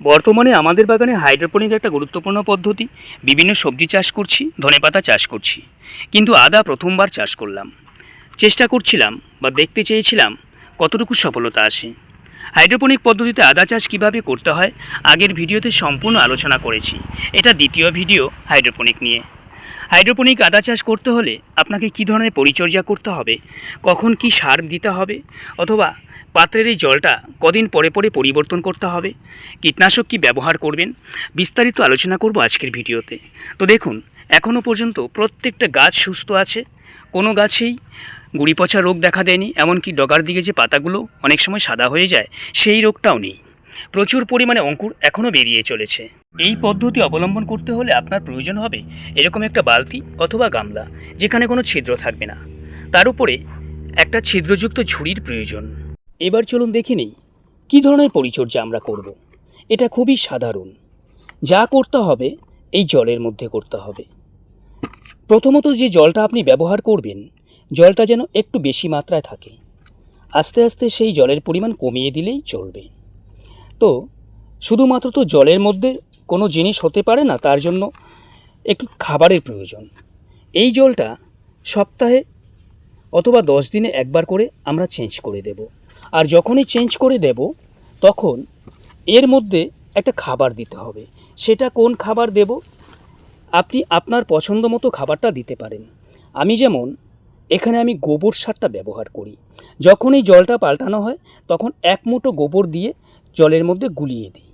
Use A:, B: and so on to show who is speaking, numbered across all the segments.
A: বর্তমানে আমাদের বাগানে হাইড্রোপনিক একটা গুরুত্বপূর্ণ পদ্ধতি। বিভিন্ন সবজি চাষ করছি ধনেপাতা চাষ করছি। কিন্তু আদা প্রথমবার চাষ করলাম। চেষ্টা করছিলাম বা দেখতে চেয়েছিলাম কতটুকু সফলতা আসে হাইড্রোপনিক পদ্ধতিতে আদা চাষ কীভাবে করতে হয়, আগের ভিডিওতে সম্পূর্ণ আলোচনা করেছি। এটা দ্বিতীয় ভিডিও হাইড্রোপনিক নিয়ে। হাইড্রোপনিক আদা চাষ করতে হলে আপনাকে কী ধরনের পরিচর্যা করতে হবে, কখন কি সার দিতে হবে, অথবা পাত্রের এই জলটা কদিন পরে পরে পরিবর্তন করতে হবে। কীটনাশক কি ব্যবহার করবেন? বিস্তারিত আলোচনা করব আজকের ভিডিওতে। তো দেখুন এখনও পর্যন্ত প্রত্যেকটা গাছ সুস্থ আছে। কোনো গাছেই গুড়ি পচা রোগ দেখা দেয়নি, এমনকি ডগার দিকে যে পাতাগুলো অনেক সময় সাদা হয়ে যায়, সেই রোগটাও নেই। প্রচুর পরিমাণে অঙ্কুর এখনও বেরিয়ে চলেছে। এই পদ্ধতি অবলম্বন করতে হলে আপনার প্রয়োজন হবে এরকম একটা বালতি অথবা গামলা, যেখানে কোনো ছিদ্র থাকবে না। তার উপরে একটা ছিদ্রযুক্ত ঝুড়ির প্রয়োজন। এবার চলুন দেখে নিই, কী ধরনের পরিচর্যা আমরা করব। এটা খুবই সাধারণ। যা করতে হবে, এই জলের মধ্যে করতে হবে। প্রথমত যে জলটা আপনি ব্যবহার করবেন, জলটা যেন একটু বেশি মাত্রায় থাকে। আস্তে আস্তে সেই জলের পরিমাণ কমিয়ে দিলেই চলবে। তো, শুধুমাত্র তো জলের মধ্যে কোনো জিনিস হতে পারে না, তার জন্য একটু খাবারের প্রয়োজন। এই জলটা সপ্তাহে অথবা দশ দিনে একবার করে আমরা চেঞ্জ করে দেব। আর যখনই চেঞ্জ করে দেব, তখন এর মধ্যে একটা খাবার দিতে হবে। সেটা কোন খাবার দেব? আপনি আপনার পছন্দ মতো খাবারটা দিতে পারেন। আমি যেমন, এখানে আমি গোবর সারটা ব্যবহার করি। যখন এই জলটা পাল্টানো হয়, তখন এক মুঠো গোবর দিয়ে জলের মধ্যে গুলিয়ে দিই।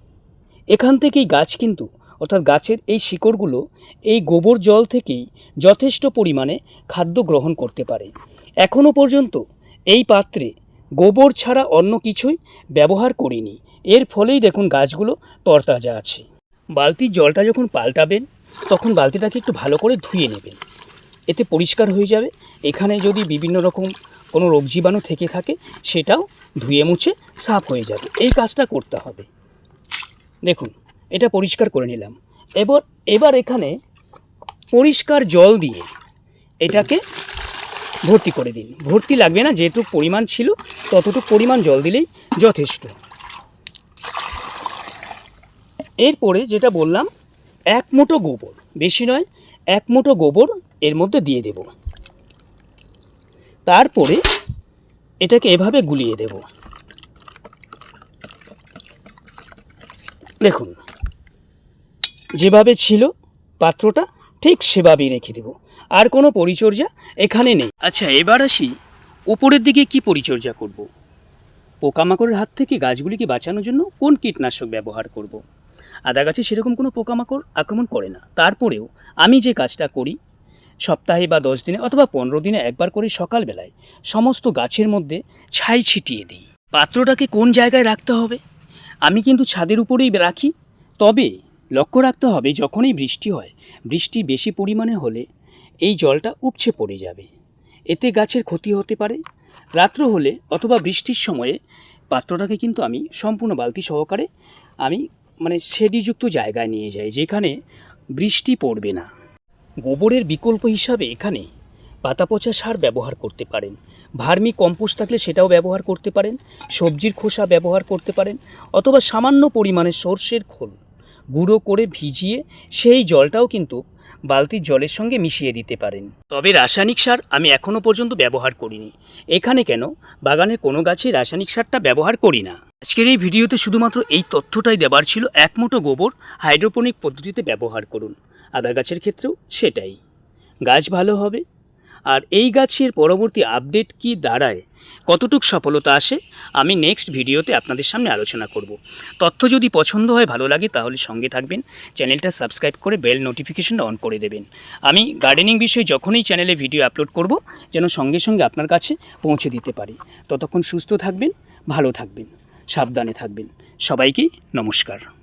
A: এখান থেকেই গাছ কিন্তু, অর্থাৎ গাছের এই শিকড়গুলো, এই গোবর জল থেকেই যথেষ্ট পরিমাণে খাদ্য গ্রহণ করতে পারে। এখনও পর্যন্ত এই পাত্রে গোবর ছাড়া অন্য কিছুই ব্যবহার করিনি। এর ফলেই দেখুন গাছগুলো তরতাজা আছে। বালতির জলটা যখন পাল্টাবেন, তখন বালতিটাকে একটু ভালো করে ধুয়ে নেবেন। এতে পরিষ্কার হয়ে যাবে। এখানে যদি বিভিন্ন রকম কোনো রোগ জীবাণু থেকে থাকে, সেটাও ধুয়ে মুছে সাফ হয়ে যাবে। এই কাজটা করতে হবে। দেখুন, এটা পরিষ্কার করে নিলাম। এবার এবার এখানে পরিষ্কার জল দিয়ে এটাকে ভর্তি করে দিন। ভর্তি লাগবে না, যেটুকু পরিমাণ ছিল ততটুকু পরিমাণ জল দিলেই যথেষ্ট। এরপরে যেটা বললাম, এক মুঠো গোবর, বেশি নয়, এক মুঠো গোবর এর মধ্যে দিয়ে দেব। তারপরে এটাকে এভাবে গুলিয়ে দেব। দেখুন, যেভাবে ছিল পাত্রটা ঠিক সেভাবেই রেখে দেব। আর কোনো পরিচর্যা এখানে নেই। আচ্ছা এবার আসি উপরের দিকে কি পরিচর্যা করব। পোকামাকড়ের হাত থেকে গাছগুলিকে বাঁচানোর জন্য কোন কীটনাশক ব্যবহার করব। আদা গাছে সেরকম কোনো পোকামাকড় আক্রমণ করে না। তারপরেও আমি যে কাজটা করি, সপ্তাহে বা দশ দিনে অথবা পনেরো দিনে একবার করে সকালবেলায় সমস্ত গাছের মধ্যে ছাই ছিটিয়ে দিই। পাত্রটাকে কোন জায়গায় রাখতে হবে? আমি কিন্তু ছাদের উপরেই রাখি। তবে লক্ষ্য রাখতে হবে যখনই বৃষ্টি হয়, বৃষ্টি বেশি পরিমাণে হলে এই জলটা উপচে পড়ে যাবে। এতে গাছের ক্ষতি হতে পারে। রাত্র হলে অথবা বৃষ্টির সময়ে পাত্রটাকে কিন্তু আমি সম্পূর্ণ বালতি সহকারে আমি মানে সেডিযুক্ত জায়গায় নিয়ে যাই, যেখানে বৃষ্টি পড়বে না। গোবরের বিকল্প হিসাবে এখানে পাতা পচা সার ব্যবহার করতে পারেন। ভার্মি কম্পোস্ট থাকলে সেটাও ব্যবহার করতে পারেন। সবজির খোসা ব্যবহার করতে পারেন। অথবা সামান্য পরিমাণে সর্ষের খোল। গুঁড়ো করে ভিজিয়ে সেই জলটাও কিন্তু বালতির জলের সঙ্গে মিশিয়ে দিতে পারেন। তবে রাসায়নিক সার আমি এখনও পর্যন্ত ব্যবহার করিনি। এখানে কেন? বাগানের কোনো গাছে রাসায়নিক সারটা ব্যবহার করি না। আজকের এই ভিডিওতে শুধুমাত্র এই তথ্যটাই দেবার ছিল এক মুঠো গোবর হাইড্রোপনিক পদ্ধতিতে ব্যবহার করুন। আদা গাছের ক্ষেত্রেও সেটাই। গাছ ভালো হবে। আর এই গাছের পরবর্তী আপডেট কি দাঁড়ায় কতটুক সফলতা আসে, আমি নেক্সট ভিডিওতে আপনাদের সামনে আলোচনা করব। তথ্য যদি পছন্দ হয়, ভালো লাগে, তাহলে সঙ্গে থাকবেন, চ্যানেলটা সাবস্ক্রাইব করে বেল নোটিফিকেশনটা অন করে দেবেন। আমি গার্ডেনিং বিষয়ে যখনই চ্যানেলে ভিডিও আপলোড করব, যেন সঙ্গে সঙ্গে আপনার কাছে পৌঁছে দিতে পারি। ততক্ষণ সুস্থ থাকবেন, ভালো থাকবেন, সাবধানে থাকবেন। সবাইকে নমস্কার।